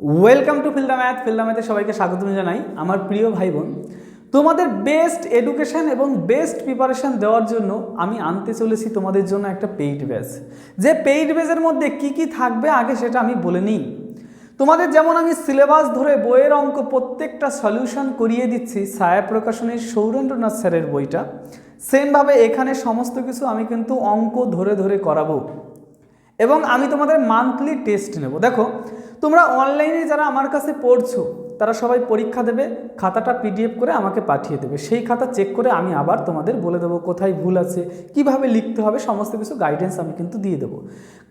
Welcome to ফিল্ডা math ফিল্ডা ম্যাথে সবাইকে স্বাগতম জানাই, আমার প্রিয় ভাই বোন তোমাদের বেস্ট এডুকেশন এবং বেস্ট প্রিপারেশন দেওয়ার জন্য আমি আনতে চলেছি তোমাদের জন্য একটা পেইড ব্যাচ যে পেইড ব্যাচের মধ্যে কি কি থাকবে আগে সেটা আমি বলে নিই। তোমাদের যেমন আমি সিলেবাস ধরে বইয়ের অঙ্ক প্রত্যেকটা সলিউশন করিয়ে দিচ্ছি ছায়া প্রকাশনের সৌরেন্দ্রনাথ স্যারের বইটা সেমভাবে এখানে সমস্ত কিছু আমি কিন্তু অঙ্ক ধরে ধরে করাবো। এবং আমি তোমাদের মান্থলি টেস্ট নেব। দেখো তোমরা অনলাইনে যারা আমার কাছে পড়ছো তারা সবাই পরীক্ষা দেবে, খাতাটা পিডিএফ করে আমাকে পাঠিয়ে দেবে। সেই খাতা চেক করে আমি আবার তোমাদের বলে দেবো কোথায় ভুল আছে, কীভাবে লিখতে হবে, সমস্ত কিছু গাইডেন্স আমি কিন্তু দিয়ে দেবো।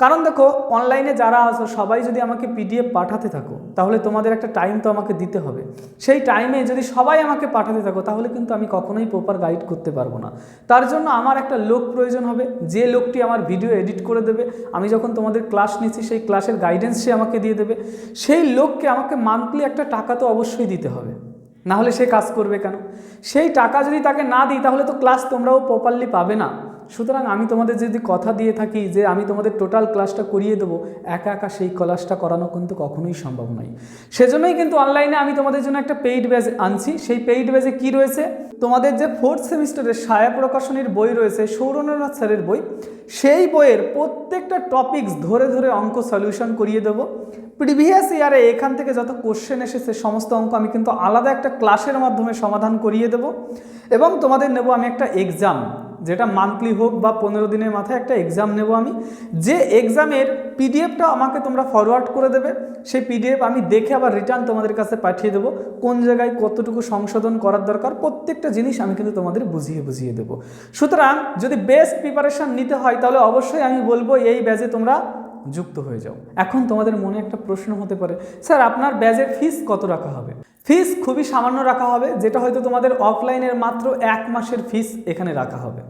কারণ দেখো অনলাইনে যারা আছো, সবাই যদি আমাকে পিডিএফ পাঠাতে থাকো, তাহলে তোমাদের একটা টাইম তো আমাকে দিতে হবে। সেই টাইমে যদি সবাই আমাকে পাঠাতে থাকো, তাহলে কিন্তু আমি কখনোই প্রপার গাইড করতে পারব না। তার জন্য আমার একটা লোক প্রয়োজন হবে, যে লোকটি আমার ভিডিও এডিট করে দেবে, আমি যখন তোমাদের ক্লাস নিচ্ছি, সেই ক্লাসের গাইডেন্স সে আমাকে দিয়ে দেবে। সেই লোককে আমাকে মান্থলি একটা টাকা তো অবশ্যই দিতে হবে। না হলে সে কাজ করবে কেন? সেই টাকা যদি তাকে না দিই, তাহলে তো ক্লাস তোমরাও প্রপারলি পাবে না। সুতরাং আমি তোমাদের যদি কথা দিয়ে থাকি যে আমি তোমাদের টোটাল ক্লাসটা করিয়ে দেবো, একা একা সেই ক্লাসটা করানো কিন্তু কখনোই সম্ভব নয়। সেজন্যই কিন্তু অনলাইনে আমি তোমাদের জন্য একটা পেইড ব্যাজ আনছি। সেই পেইড ব্যাজে কি রয়েছে? তোমাদের যে ফোর্থ সেমিস্টারের ছায়া প্রকাশনীর বই রয়েছে সৌরনাথ স্যারের বই। সেই বইয়ের প্রত্যেকটা টপিকস ধরে ধরে অঙ্ক সলিউশন করিয়ে দেব। প্রিভিয়াস ইয়ারে এখান থেকে যত কোশ্চেন এসেছে, সমস্ত অঙ্ক আমি কিন্তু আলাদা একটা ক্লাসের মাধ্যমে সমাধান করিয়ে দেব। এবং তোমাদের নেব আমি একটা এক্সাম যেটা মান্থলি হোক বা পনেরো দিনের মাথায় একটা এক্সাম নেব আমি। যে এক্সামের পিডিএফটা আমাকে তোমরা ফরওয়ার্ড করে দেবে। সেই পিডিএফ আমি দেখে আবার রিটার্ন তোমাদের কাছে পাঠিয়ে দেবো। কোন জায়গায় কতটুকু সংশোধন করার দরকার, প্রত্যেকটা জিনিস আমি কিন্তু তোমাদের বুঝিয়ে বুঝিয়ে দেবো। সুতরাং যদি বেস্ট প্রিপারেশান নিতে হয়, তাহলে অবশ্যই আমি বলব এই ব্যাচে তোমরা যুক্ত হয়ে যাও। এখন তোমাদের মনে একটা প্রশ্ন হতে পারে, স্যার, আপনার ব্যাজের ফিস কত রাখা হবে? ফিস খুবই সামান্য রাখা হবে, যেটা হয়তো তোমাদের অফলাইনের মাত্র এক মাসের ফিস এখানে রাখা হবে।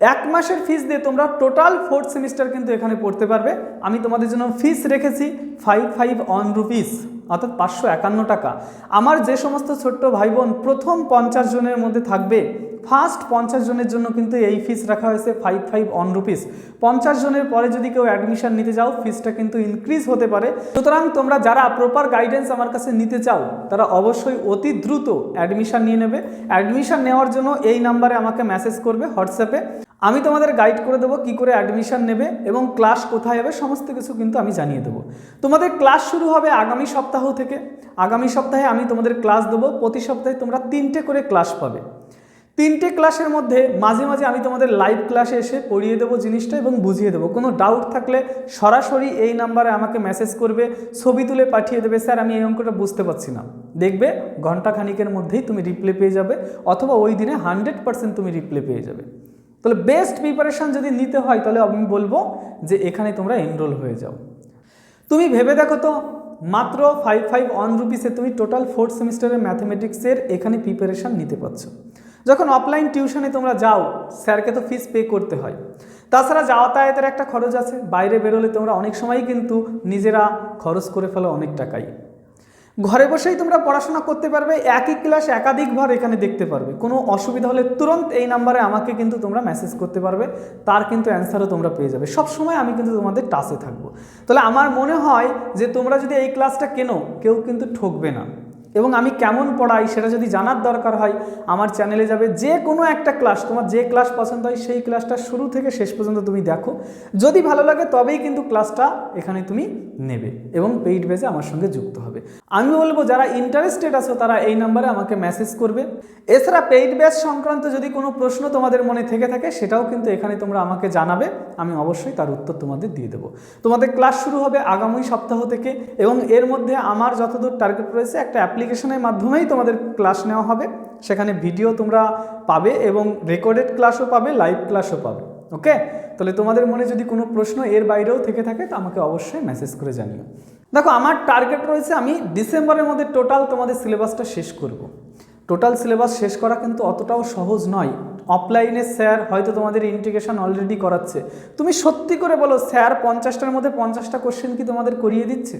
এক মাসের ফিস দিয়ে তোমরা টোটাল ফোর্থ সেমিস্টার কিন্তু এখানে পড়তে পারবে। আমি তোমাদের জন্য ফিস রেখেছি ফাইভ ফাইভ অন রুপিস অর্থাৎ পাঁচশো একান্ন টাকা। আমার যে সমস্ত ছোট্ট ভাই বোন প্রথম পঞ্চাশ জনের মধ্যে থাকবে ফার্স্ট পঞ্চাশ জনের জন্য কিন্তু এই ফিস রাখা হয়েছে ফাইভ ফাইভ অন রুপিস পঞ্চাশ জনের পরে যদি কেউ অ্যাডমিশন নিতে যাও ফিসটা কিন্তু ইনক্রিজ হতে পারে। সুতরাং তোমরা যারা প্রপার গাইডেন্স আমার কাছে নিতে চাও, তারা অবশ্যই অতি দ্রুত অ্যাডমিশন নিয়ে নেবে। অ্যাডমিশন নেওয়ার জন্য এই নাম্বারে আমাকে মেসেজ করবে হোয়াটসঅ্যাপে আমি তোমাদের গাইড করে দেবো কী করে অ্যাডমিশান নেবে এবং ক্লাস কোথায় হবে, সমস্ত কিছু কিন্তু আমি জানিয়ে দেবো। তোমাদের ক্লাস শুরু হবে আগামী সপ্তাহ থেকে। আগামী সপ্তাহে আমি তোমাদের ক্লাস দেবো। প্রতি সপ্তাহে তোমরা তিনটে করে ক্লাস পাবে। তিনটে ক্লাসের মধ্যে মাঝে মাঝে আমি তোমাদের লাইভ ক্লাসে এসে পড়িয়ে দেবো জিনিসটা এবং বুঝিয়ে দেবো। কোনো ডাউট থাকলে সরাসরি এই নাম্বারে আমাকে মেসেজ করবে, ছবি তুলে পাঠিয়ে দেবে, স্যার, আমি এই অঙ্কটা বুঝতে পারছি না। দেখবে ঘণ্টা খানিকের মধ্যেই তুমি রিপ্লে পেয়ে যাবে অথবা ওই দিনে হান্ড্রেড পার্সেন্ট তুমি রিপ্লে পেয়ে যাবে। তাহলে বেস্ট প্রিপারেশান যদি নিতে হয়, তাহলে আমি বলব যে এখানে তোমরা এনরোল হয়ে যাও। তুমি ভেবে দেখো তো, মাত্র ফাইভ ফাইভ ওয়ান রুপিসে তুমি টোটাল ফোর্থ সেমিস্টারের ম্যাথমেটিক্সের এখানে প্রিপারেশান নিতে পারছ। যখন অফলাইন টিউশনে তোমরা যাও, স্যারকে তো ফিস পে করতে হয়। তাছাড়া যাতায়াতের একটা খরচ আছে, বাইরে বেরোলে তোমরা অনেক সময়ই কিন্তু নিজেরা খরচ করে ফেলো অনেক টাকাই। ঘরে বসেই তোমরা পড়াশোনা করতে পারবে, একই ক্লাস একাধিকবার এখানে দেখতে পারবে। কোনো অসুবিধা হলে তুরন্ত এই নাম্বারে আমাকে কিন্তু তোমরা মেসেজ করতে পারবে, তার কিন্তু অ্যান্সারও তোমরা পেয়ে যাবে। সব সময় আমি কিন্তু তোমাদের টাচে থাকব। তাহলে আমার মনে হয় যে তোমরা যদি এই ক্লাসটা কেনো, কেউ কিন্তু ঠকবে না। এবং আমি কেমন পড়াই সেটা যদি জানার দরকার হয়, আমার চ্যানেলে যাবে যে কোনো একটা ক্লাস তোমার যে ক্লাস পছন্দ হয় সেই ক্লাসটা শুরু থেকে শেষ পর্যন্ত তুমি দেখো। যদি ভালো লাগে তবেই কিন্তু ক্লাসটা এখানে তুমি নেবে এবং পেইড বেজে আমার সঙ্গে যুক্ত হবে। আমি বলব, যারা ইন্টারেস্টেড আছো, তারা এই নাম্বারে আমাকে মেসেজ করবে। এছাড়া পেইড ব্যাচ সংক্রান্ত যদি কোনো প্রশ্ন তোমাদের মনে থেকে থাকে, সেটাও কিন্তু এখানে তোমরা আমাকে জানাবে। আমি অবশ্যই তার উত্তর তোমাদের দিয়ে দেবো। তোমাদের ক্লাস শুরু হবে আগামী সপ্তাহ থেকে এবং এর মধ্যে আমার যতদূর টার্গেট রয়েছে, একটা অ্যাপ্লিকেশনের মাধ্যমেই তোমাদের ক্লাস নেওয়া হবে। সেখানে ভিডিও তোমরা পাবে এবং রেকর্ডেড ক্লাসও পাবে লাইভ ক্লাসও পাবে। ওকে তাহলে তোমাদের মনে যদি কোনো প্রশ্ন এর বাইরেও থেকে থাকে, তা আমাকে অবশ্যই মেসেজ করে জানিও। দেখো, আমার টার্গেট রয়েছে, আমি ডিসেম্বরের মধ্যে টোটাল তোমাদের সিলেবাসটা শেষ করব। টোটাল সিলেবাস শেষ করা কিন্তু অতটাও সহজ নয়। অফলাইনে স্যার হয়তো তোমাদের ইন্টিগ্রেশন অলরেডি করাচ্ছে। তুমি সত্যি করে বলো স্যার পঞ্চাশটার মধ্যে পঞ্চাশটা কোশ্চেন কি তোমাদের করিয়ে দিচ্ছে?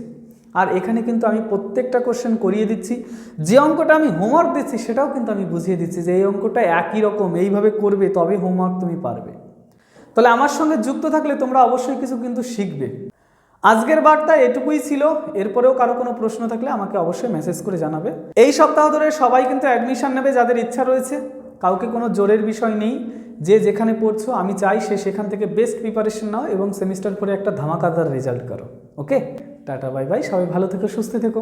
আর এখানে কিন্তু আমি প্রত্যেকটা কোশ্চেন করিয়ে দিচ্ছি। যে অঙ্কটা আমি হোমওয়ার্ক দিচ্ছি, সেটাও কিন্তু আমি বুঝিয়ে দিচ্ছি যে এই অঙ্কটা একই রকম, এইভাবে করবে, তবে হোমওয়ার্ক তুমি পারবে। তাহলে আমার সঙ্গে যুক্ত থাকলে তোমরা অবশ্যই কিছু কিন্তু শিখবে। আজকের বার্তা এটুকুই ছিল, এরপরেও কারও কোনো প্রশ্ন থাকলে আমাকে অবশ্যই মেসেজ করে জানাবে। এই সপ্তাহ ধরে সবাই কিন্তু অ্যাডমিশান নেবে যাদের ইচ্ছা রয়েছে। কাউকে কোনো জোরের বিষয় নেই। যে যেখানে পড়ছো, আমি চাই সে সেখান থেকে বেস্ট প্রিপারেশন নাও এবং সেমিস্টার পরে একটা ধামাকাদার রেজাল্ট করো। ওকে টাটা বাই বাই সবাই ভালো থেকো, সুস্থ থেকো।